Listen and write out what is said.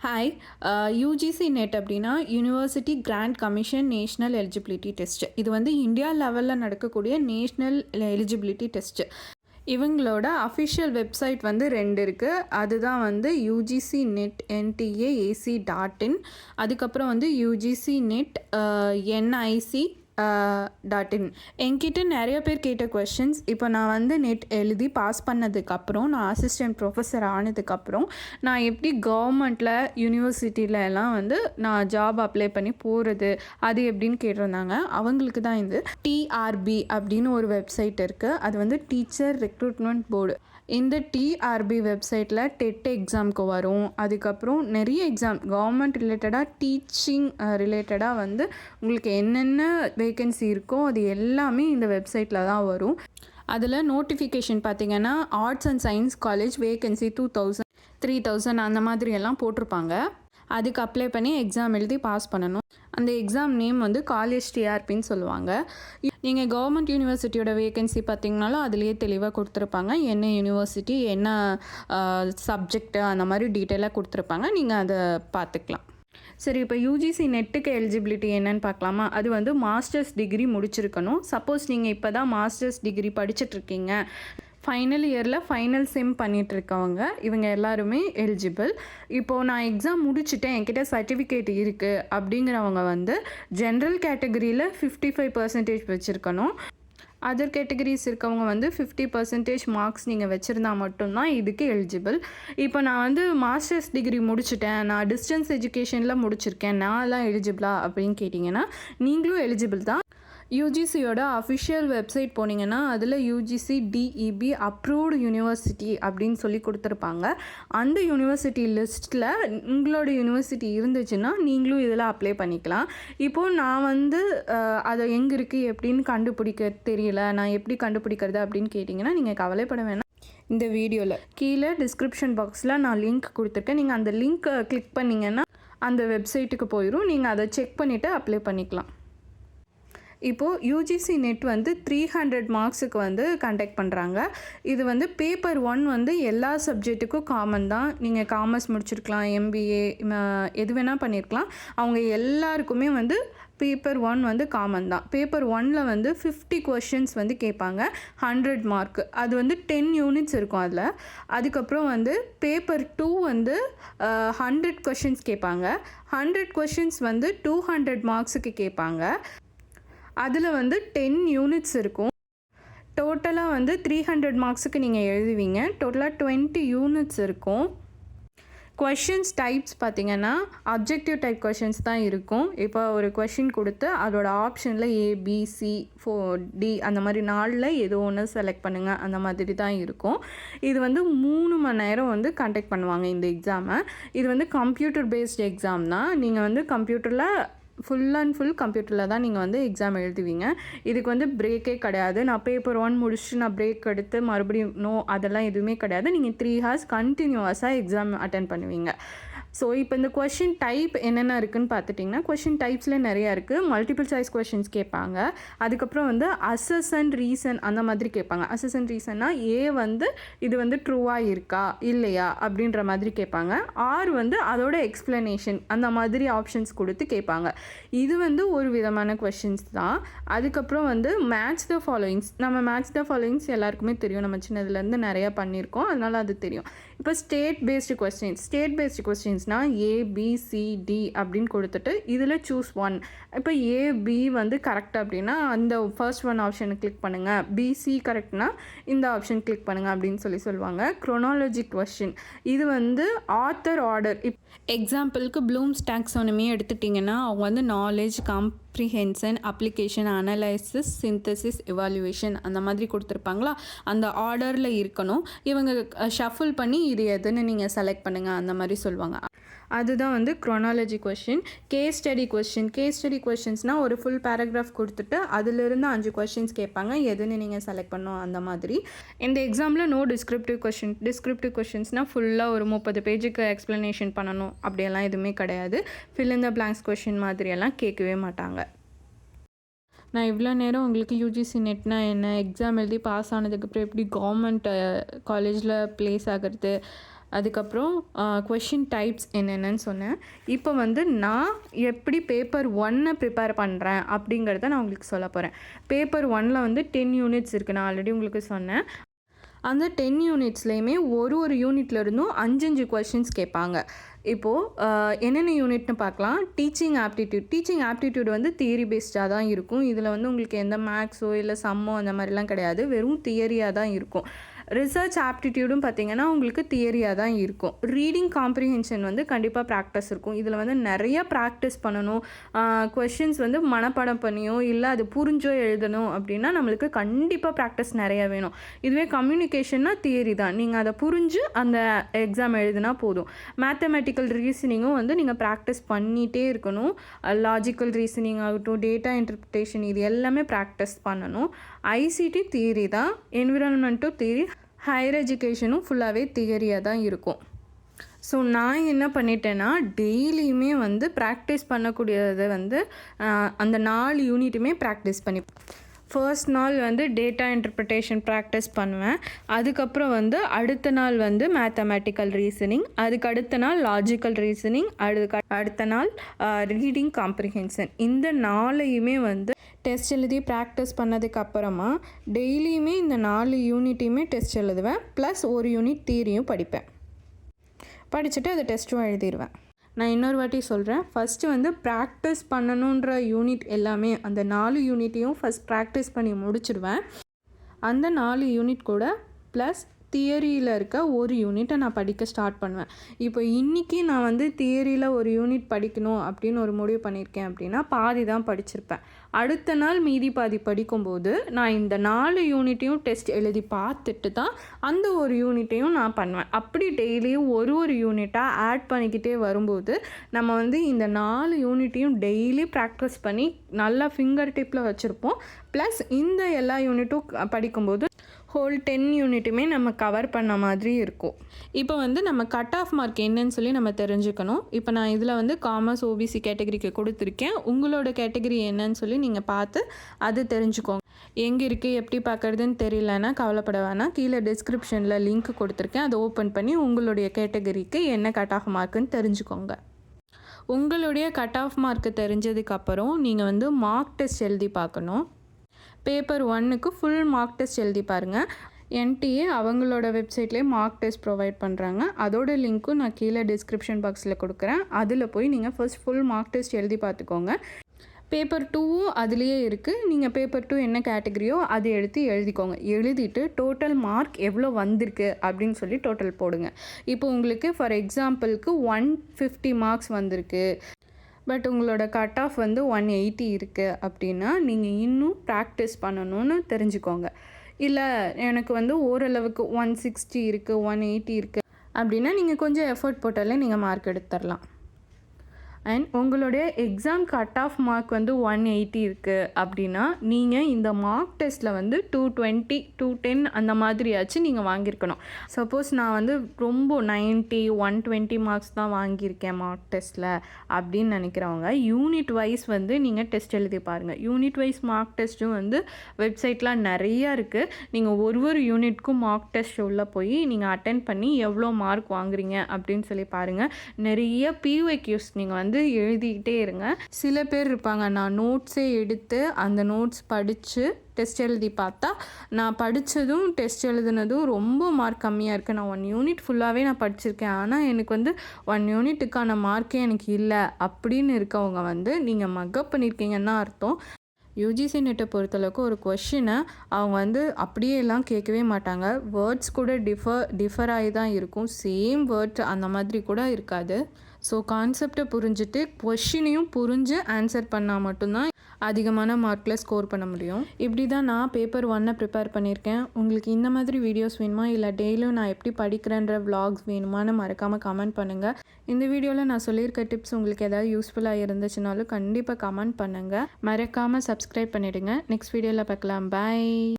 Hi UGC NET அப்படின்னா university grant commission national eligibility test இது வந்து இந்தியா லெவலில் நடக்கக்கூடிய நேஷ்னல் எலிஜிபிலிட்டி டெஸ்ட் இவங்களோட அஃபிஷியல் வெப்சைட் வந்து ரெண்டு இருக்குது அதுதான் வந்து UGC NET NTA AC dot in அதுக்கப்புறம் வந்து UGC NET NIC dot in என்கிட்ட நிறைய பேர் கேட்ட கொஷின்ஸ் இப்போ நான் வந்து நெட் எழுதி பாஸ் பண்ணதுக்கப்புறம் நான் அசிஸ்டன்ட் ப்ரொஃபஸர் ஆனதுக்கப்புறம் நான் எப்படி கவர்மெண்ட்டில் யூனிவர்சிட்டியில எல்லாம் வந்து நான் ஜாப் அப்ளை பண்ணி போகிறது அது எப்படின்னு கேட்டிருந்தாங்க. அவங்களுக்கு தான் இது. டிஆர்பி அப்படின்னு ஒரு வெப்சைட் இருக்குது அது வந்து டீச்சர் ரெக்ரூட்மெண்ட் போர்டு இந்த டிஆர்பி வெப்சைட்டில் டெட் எக்ஸாமுக்கு வரும். அதுக்கப்புறம் நிறைய எக்ஸாம் கவர்மெண்ட் ரிலேட்டடாக டீச்சிங் ரிலேட்டடாக வந்து உங்களுக்கு என்னென்ன வேகன்சி இருக்கோ அது எல்லாமே இந்த வெப்சைட்டில் தான் வரும். அதில் நோட்டிஃபிகேஷன் பார்த்தீங்கன்னா arts and science college vacancy two thousand three thousand அந்த மாதிரி எல்லாம் போட்டிருப்பாங்க. அதுக்கு அப்ளை பண்ணி எக்ஸாம் எழுதி பாஸ் பண்ணணும். அந்த எக்ஸாம் நேம் வந்து காலேஜ் டிஆர்பின்னு சொல்லுவாங்க. நீங்கள் கவர்மெண்ட் யூனிவர்சிட்டியோட வேகன்சி பார்த்தீங்கனாலும் அதுலேயே தெளிவாக கொடுத்துருப்பாங்க. என்ன யூனிவர்சிட்டி என்ன சப்ஜெக்ட் அந்த மாதிரி டீட்டெயிலாக கொடுத்துருப்பாங்க. நீங்கள் அதை பார்த்துக்கலாம். சரி இப்போ யூஜிசி நெட்டுக்கு எலிஜிபிலிட்டி என்னன்னு பார்க்கலாமா? அது வந்து மாஸ்டர்ஸ் டிகிரி முடிச்சிருக்கணும். சப்போஸ் நீங்கள் இப்போ தான் மாஸ்டர்ஸ் டிகிரி படிச்சுட்ருக்கீங்க ஃபைனல் இயரில் ஃபைனல் செம் பண்ணிகிட்ருக்கவங்க இவங்க எல்லாருமே எலிஜிபிள் இப்போது நான் எக்ஸாம் முடிச்சுட்டேன் என்கிட்ட சர்டிஃபிகேட் இருக்குது அப்படிங்கிறவங்க வந்து ஜென்ரல் கேட்டகரியில் ஃபிஃப்டி ஃபைவ் பர்சன்டேஜ் வச்சுருக்கணும். அதர் கேட்டகரிஸ் இருக்கவங்க வந்து ஃபிஃப்டி பர்சன்டேஜ் மார்க்ஸ் நீங்கள் வச்சுருந்தா மட்டும்தான் இதுக்கு எலிஜிபிள் இப்போ நான் வந்து மாஸ்டர்ஸ் டிகிரி முடிச்சுட்டேன். நான் டிஸ்டன்ஸ் எஜுகேஷனில் முடிச்சிருக்கேன். நான்லாம் எலிஜிபிளா அப்படின்னு கேட்டிங்கன்னா நீங்களும் எலிஜிபிள் தான். யூஜிசியோட அஃபிஷியல் வெப்சைட் போனீங்கன்னா அதில் யூஜிசி டிஇபி அப்ரூவ்டு யூனிவர்சிட்டி அப்படின்னு சொல்லி கொடுத்துருப்பாங்க. அந்த யூனிவர்சிட்டி லிஸ்ட்டில் உங்களோட யூனிவர்சிட்டி இருந்துச்சுன்னா நீங்களும் இதில் அப்ளை பண்ணிக்கலாம். இப்போது நான் வந்து அதை எங்கே இருக்குது எப்படின்னு கண்டுபிடிக்க தெரியல. நான் எப்படி கண்டுபிடிக்கிறது அப்படின்னு கேட்டிங்கன்னா நீங்கள் கவலைப்பட வேணாம். இந்த வீடியோவில் கீழே டிஸ்கிரிப்ஷன் பாக்ஸில் நான் லிங்க் கொடுத்துருக்கேன். நீங்கள் அந்த லிங்க்கை கிளிக் பண்ணிங்கன்னா அந்த வெப்சைட்டுக்கு போயிடும் நீங்கள் அதை செக் பண்ணிவிட்டு அப்ளை பண்ணிக்கலாம். இப்போது யூஜிசி நெட் வந்து த்ரீ ஹண்ட்ரட் மார்க்ஸுக்கு வந்து கண்டக்ட் பண்ணுறாங்க இது வந்து பேப்பர் ஒன் வந்து எல்லா சப்ஜெக்ட்டுக்கும் காமன் தான். நீங்கள் காமர்ஸ் முடிச்சிருக்கலாம் எம்பிஏ எது வேணால் பண்ணியிருக்கலாம் அவங்க எல்லாருக்குமே வந்து பேப்பர் ஒன் வந்து காமன் தான். பேப்பர் ஒனில் வந்து ஃபிஃப்டி கொஷின்ஸ் வந்து கேட்பாங்க. ஹண்ட்ரட் மார்க் அது வந்து டென் யூனிட்ஸ் இருக்கும் அதில். அதுக்கப்புறம் வந்து பேப்பர் டூ வந்து ஹண்ட்ரட் கொஷின்ஸ் கேட்பாங்க. ஹண்ட்ரட் கொஷின்ஸ் வந்து டூ ஹண்ட்ரட் மார்க்ஸுக்கு கேட்பாங்க. அதில் வந்து டென் யூனிட்ஸ் இருக்கும். டோட்டலாக வந்து த்ரீ ஹண்ட்ரட் மார்க்ஸுக்கு நீங்கள் எழுதுவீங்க. டோட்டலாக டுவெண்ட்டி யூனிட்ஸ் இருக்கும். கொஷின்ஸ் டைப்ஸ் பார்த்தீங்கன்னா அப்ஜெக்டிவ் டைப் கொஷின்ஸ் தான் இருக்கும். இப்போ ஒரு கொஷின் கொடுத்து அதோட ஆப்ஷனில் ஏபிசி ஃபோ டி அந்த மாதிரி நாளில் ஏதோ ஒன்று செலக்ட் பண்ணுங்கள் அந்த மாதிரி தான் இருக்கும். இது வந்து மூணு மணி நேரம் வந்து கண்டக்ட் பண்ணுவாங்க இந்த எக்ஸாமை இது வந்து கம்ப்யூட்டர் பேஸ்ட் எக்ஸாம் தான். நீங்கள் வந்து கம்ப்யூட்டரில் ஃபுல் அண்ட் ஃபுல் கம்ப்யூட்டரில் தான் நீங்கள் வந்து எக்ஸாம் எழுதுவீங்க. இதுக்கு வந்து பிரேக்கே கிடையாது. நான் பேப்பர் ஒன் முடிச்சுட்டு நான் பிரேக் எடுத்து மறுபடியும் நோ அதெல்லாம் எதுவுமே கிடையாது. நீங்கள் த்ரீ ஹார்ஸ் கண்டினியூவஸாக எக்ஸாம் அட்டன் பண்ணுவீங்க. ஸோ இப்போ இந்த கொஷின் டைப் என்னென்ன இருக்குதுன்னு பார்த்துட்டிங்கன்னா கொஷின் டைப்ஸில் நிறையா இருக்குது மல்டிபிள் சாய்ஸ் கொஷின்ஸ் கேட்பாங்க. அதுக்கப்புறம் வந்து அசஸ் அண்ட் ரீசன் அந்த மாதிரி கேட்பாங்க. அசஸ் அண்ட் ரீசன்னா ஏ வந்து இது வந்து ட்ரூவாக இருக்கா இல்லையா அப்படின்ற மாதிரி கேட்பாங்க. ஆர் வந்து அதோட எக்ஸ்ப்ளனேஷன் அந்த மாதிரி ஆப்ஷன்ஸ் கொடுத்து கேட்பாங்க. இது வந்து ஒரு விதமான கொஷின்ஸ் தான். அதுக்கப்புறம் வந்து மேட்ச் த ஃபாலோயிங்ஸ் நம்ம மேட்ச் த ஃபாலோயிங்ஸ் எல்லாருக்குமே தெரியும். நம்ம சின்னதுலேருந்து நிறையா பண்ணியிருக்கோம். அதனால் அது தெரியும். இப்போ state based questions state based கொஸ்டின்ஸ்னால் ABCD அப்படின்னு கொடுத்துட்டு இதில் சூஸ் ஒன் இப்போ ஏபி வந்து கரெக்ட் அப்படின்னா அந்த ஃபர்ஸ்ட் ஒன் ஆப்ஷனை கிளிக் பண்ணுங்கள் பிசி கரெக்ட்னா இந்த ஆப்ஷன் கிளிக் பண்ணுங்கள் அப்படின்னு சொல்லி சொல்லுவாங்க. க்ரொனாலஜி கொஷின் இது வந்து ஆத்தர் ஆர்டர் இப் எக்ஸாம்பிளுக்கு ப்ளூம்ஸ் டாக்ஸானமி எடுத்துட்டிங்கன்னா அவங்க வந்து knowledge comp comprehension application analysis synthesis evaluation அந்த மாதிரி கொடுத்துருப்பாங்களா? அந்த ஆர்டரில் இருக்கணும். இவங்க ஷஃபிள் பண்ணி இது எதுன்னு நீங்கள் செலக்ட் பண்ணுங்கள் அந்த மாதிரி சொல்லுவாங்க. அதுதான் வந்து chronology question case study question case study கொஷின்ஸ்னால் ஒரு ஃபுல் பேராகிராஃப் கொடுத்துட்டு அதிலிருந்து அஞ்சு கொஷின்ஸ் கேட்பாங்க. எதுன்னு நீங்கள் செலக்ட் பண்ணும் அந்த மாதிரி. இந்த எக்ஸாமில் நோ டிஸ்கிரிப்டிவ் கொஷின் டிஸ்கிரிப்டிவ் கொஷின்ஸ்னால் ஃபுல்லாக ஒரு முப்பது பேஜுக்கு எக்ஸ்ப்ளனேஷன் பண்ணணும். அப்படியெல்லாம் எதுவுமே கிடையாது. ஃபில் இந்த பிளாங்க்ஸ் கொஷின் மாதிரியெல்லாம் கேட்கவே மாட்டாங்க. நான் இவ்வளோ நேரம் உங்களுக்கு யூஜிசி நெட்னா என்ன எக்ஸாம் எழுதி பாஸ் ஆனதுக்கப்புறம் எப்படி கவர்மெண்ட் காலேஜில் ப்ளேஸ் ஆகிறது அதுக்கப்புறம் கொஷின் டைப்ஸ் என்னென்னு சொன்னேன். இப்போ வந்து நான் எப்படி பேப்பர் ஒன்னை ப்ரிப்பேர் பண்ணுறேன் அப்படிங்கிறத நான் உங்களுக்கு சொல்ல போகிறேன் பேப்பர் ஒன்னில் வந்து டென் யூனிட்ஸ் இருக்குது நான் ஆல்ரெடி உங்களுக்கு சொன்னேன். அந்த டென் யூனிட்ஸ்லேயுமே ஒரு ஒரு யூனிட்ல இருந்தும் அஞ்சஞ்சு கொஷின்ஸ் கேட்பாங்க. இப்போது என்னென்ன யூனிட்னு பார்க்கலாம். டீச்சிங் ஆப்டிடியூட் டீச்சிங் ஆப்டிடியூட் வந்து தியரி பேஸ்டாக தான் இருக்கும். இதில் வந்து உங்களுக்கு எந்த மேக்ஸோ இல்லை சம்மோ அந்த மாதிரிலாம் கிடையாது. வெறும் தியரியாக தான் இருக்கும். ரிசர்ச் ஆப்டிடியூடும் பார்த்திங்கன்னா உங்களுக்கு தியரியாக தான் இருக்கும். ரீடிங் காம்ப்ரிஹென்ஷன் வந்து கண்டிப்பாக ப்ராக்டிஸ் இருக்கும். இதில் வந்து நிறைய ப்ராக்டிஸ் பண்ணணும். கொஷின்ஸ் வந்து மனப்பாடம் பண்ணியோ இல்லை அது புரிஞ்சோ எழுதணும் அப்படின்னா நம்மளுக்கு கண்டிப்பாக ப்ராக்டிஸ் நிறைய வேணும். இதுவே கம்யூனிகேஷன்னா தியரி தான். நீங்கள் அதை புரிஞ்சு அந்த எக்ஸாம் எழுதினா போதும். மேத்தமெட்டிக்கல் ரீசனிங்கும் வந்து நீங்கள் ப்ராக்டிஸ் பண்ணிகிட்டே இருக்கணும். லாஜிக்கல் ரீசனிங் ஆகட்டும் டேட்டா இன்டர்பிரிட்டேஷன் இது எல்லாமே ப்ராக்டிஸ் பண்ணணும். ஐசிடி தியரி தான். என்விரான்மெண்ட்டும் தியரி ஹையர் எஜுகேஷனும் ஃபுல்லாகவே தியரியாக தான் இருக்கும். ஸோ நான் என்ன பண்ணிட்டேன்னா டெய்லியுமே வந்து ப்ராக்டிஸ் பண்ணக்கூடியதை வந்து அந்த நாலு யூனிட்டுமே ப்ராக்டிஸ் பண்ணி ஃபர்ஸ்ட் நாள் வந்து டேட்டா இன்டர்பிரிட்டேஷன் ப்ராக்டிஸ் பண்ணுவேன். அதுக்கப்புறம் வந்து அடுத்த நாள் வந்து மேத்தமேட்டிக்கல் ரீசனிங் அதுக்கு அடுத்த நாள் லாஜிக்கல் ரீசனிங் அதுக்கு அடுத்த நாள் ரீடிங் காம்ப்ரிஹென்ஷன் இந்த நாளையுமே வந்து டெஸ்ட் எழுதி ப்ராக்டிஸ் பண்ணதுக்கப்புறமா டெய்லியுமே இந்த நாலு யூனிட்டையுமே டெஸ்ட் எழுதுவேன். ப்ளஸ் ஒரு யூனிட் தீரியும் படிப்பேன். படிச்சுட்டு அதை டெஸ்ட்டும் எழுதிடுவேன் நான் இன்னொரு வாட்டி சொல்கிறேன் ஃபஸ்ட்டு வந்து ப்ராக்டிஸ் பண்ணணுன்ற யூனிட் எல்லாமே அந்த நாலு யூனிட்டையும் ஃபஸ்ட் ப்ராக்டிஸ் பண்ணி முடிச்சிடுவேன். அந்த நாலு யூனிட் கூட ப்ளஸ் தியரியில் இருக்க ஒரு யூனிட்டை நான் படிக்க ஸ்டார்ட் பண்ணுவேன். இப்போ இன்றைக்கி நான் வந்து தியரியில் ஒரு யூனிட் படிக்கணும் அப்படின்னு ஒரு முடிவு பண்ணியிருக்கேன் அப்படின்னா பாதி தான் படிச்சிருப்பேன். அடுத்த நாள் மீதி பாதி படிக்கும்போது நான் இந்த நாலு யூனிட்டையும் டெஸ்ட் எழுதி பார்த்துட்டு தான் அந்த ஒரு யூனிட்டையும் நான் பண்ணுவேன். அப்படி டெய்லியும் ஒரு ஒரு யூனிட்டாக ஆட் பண்ணிக்கிட்டே வரும்போது நம்ம வந்து இந்த நாலு யூனிட்டையும் டெய்லி ப்ராக்டிஸ் பண்ணி நல்லா ஃபிங்கர் டிப்பில் வச்சுருப்போம். ப்ளஸ் இந்த எல்லா யூனிட்டும் படிக்கும்போது ஹோல் டென் யூனிட்டுமே நம்ம கவர் பண்ண மாதிரி இருக்கும். இப்போ வந்து நம்ம கட் ஆஃப் மார்க் என்னன்னு சொல்லி நம்ம தெரிஞ்சுக்கணும். இப்போ நான் இதில் வந்து காமர்ஸ் ஓபிசி கேட்டகரிக்கு கொடுத்துருக்கேன். உங்களோட கேட்டகரி என்னன்னு சொல்லி நீங்கள் பார்த்து அது தெரிஞ்சுக்கோங்க. எங்கே இருக்குது எப்படி பார்க்குறதுன்னு தெரியலன்னா கவலைப்பட வேணாம். கீழே டிஸ்கிரிப்ஷனில் லிங்க் கொடுத்துருக்கேன். அதை ஓப்பன் பண்ணி உங்களுடைய கேட்டகரிக்கு என்ன கட் ஆஃப் மார்க்குன்னு தெரிஞ்சுக்கோங்க. உங்களுடைய கட் ஆஃப் மார்க்கு தெரிஞ்சதுக்கப்புறம் நீங்கள் வந்து மார்க் டெஸ்ட் எழுதி பார்க்கணும். பேப்பர் ஒன்னுக்கு ஃபுல் மார்க் டெஸ்ட் எழுதி பாருங்கள் என்டிஏ அவங்களோட வெப்சைட்லேயே மார்க் டெஸ்ட் ப்ரொவைட் பண்ணுறாங்க அதோட லிங்க்கும் நான் கீழே டிஸ்கிரிப்ஷன் பாக்ஸில் கொடுக்குறேன். அதில் போய் நீங்கள் ஃபர்ஸ்ட் ஃபுல் மார்க் டெஸ்ட் எழுதி பார்த்துக்கோங்க பேப்பர் டூவும் அதுலேயே இருக்குது நீங்கள் பேப்பர் டூ என்ன கேட்டகரியோ அதை எடுத்து எழுதிக்கோங்க. எழுதிட்டு டோட்டல் மார்க் எவ்வளோ வந்திருக்கு அப்படின்னு சொல்லி டோட்டல் போடுங்க. இப்போ உங்களுக்கு ஃபார் எக்ஸாம்பிளுக்கு ஒன் ஃபிஃப்டி மார்க்ஸ் வந்திருக்கு. பட் உங்களோட கட் ஆஃப் வந்து ஒன் எயிட்டி இருக்குது அப்படின்னா நீங்கள் இன்னும் ப்ராக்டிஸ் பண்ணணும்னு தெரிஞ்சுக்கோங்க. இல்லை எனக்கு வந்து ஓரளவுக்கு ஒன் சிக்ஸ்டி இருக்குது ஒன் எயிட்டி இருக்குது அப்படின்னா நீங்கள் கொஞ்சம் எஃபர்ட் போட்டாலே நீங்கள் மார்க் எடுத்துடலாம். அண்ட் உங்களுடைய எக்ஸாம் கட் ஆஃப் மார்க் வந்து ஒன் எயிட்டி இருக்குது அப்படின்னா நீங்கள் இந்த மார்க் டெஸ்ட்டில் வந்து டூ டுவெண்ட்டி டூ டென் அந்த மாதிரியாச்சும் நீங்கள் வாங்கியிருக்கணும் சப்போஸ் நான் வந்து ரொம்ப நைன்ட்டி ஒன் டுவெண்ட்டி மார்க்ஸ் தான் வாங்கியிருக்கேன் மார்க் டெஸ்ட்டில் அப்படின்னு நினைக்கிறவங்க யூனிட் வைஸ் வந்து நீங்கள் டெஸ்ட் எழுதி பாருங்கள் யூனிட் வைஸ் மார்க் டெஸ்ட்டும் வந்து வெப்சைட்லாம் நிறையா இருக்குது நீங்கள் ஒரு ஒரு யூனிட்க்கும் மார்க் டெஸ்ட் உள்ளே போய் நீங்கள் அட்டன் பண்ணி எவ்வளோ மார்க் வாங்குறீங்க அப்படின்னு சொல்லி பாருங்கள் நிறைய பியூஎக்யூஸ் நீங்கள் வந்து வந்து எழுதிக்கிட்டே இருங்க. சில பேர் இருப்பாங்க நான் நோட்ஸே எடுத்து அந்த நோட்ஸ் படித்து டெஸ்ட் எழுதி பார்த்தா நான் படித்ததும் டெஸ்ட் எழுதுனதும் ரொம்ப மார்க் கம்மியாக இருக்குது நான் ஒன் யூனிட் ஃபுல்லாகவே நான் படிச்சிருக்கேன். ஆனால் எனக்கு வந்து ஒன் யூனிட்டுக்கான மார்க்கே எனக்கு இல்லை அப்படின்னு இருக்கவங்க வந்து நீங்கள் மக்கப் பண்ணியிருக்கீங்கன்னு தான் அர்த்தம். யூஜிசி நெட்டை பொறுத்தளவுக்கு ஒரு கொஷினை அவங்க வந்து அப்படியே எல்லாம் கேட்கவே மாட்டாங்க. வேர்ட்ஸ் கூட டிஃபர் டிஃபர் ஆகி தான் இருக்கும். சேம் வேர்ட்ஸ் அந்த மாதிரி கூட இருக்காது. ஸோ கான்செப்டை புரிஞ்சுட்டு கொஷினையும் புரிஞ்சு ஆன்சர் பண்ணால் மட்டும்தான் அதிகமான மார்க்கில் ஸ்கோர் பண்ண முடியும். இப்படி தான் நான் பேப்பர் ஒன்னை ப்ரிப்பேர் பண்ணியிருக்கேன். உங்களுக்கு இந்த மாதிரி வீடியோஸ் வேணுமா? இல்லை டெய்லியும் நான் எப்படி படிக்கிறேன்ற விலாக்ஸ் வேணுமான்னு மறக்காமல் கமெண்ட் பண்ணுங்கள் இந்த வீடியோவில் நான் சொல்லியிருக்க டிப்ஸ் உங்களுக்கு ஏதாவது யூஸ்ஃபுல்லாக இருந்துச்சுனாலும் கண்டிப்பாக கமெண்ட் பண்ணுங்கள் மறக்காமல் சப்ஸ்கிரைப் பண்ணிவிடுங்க நெக்ஸ்ட் வீடியோவில் பார்க்கலாம். பாய்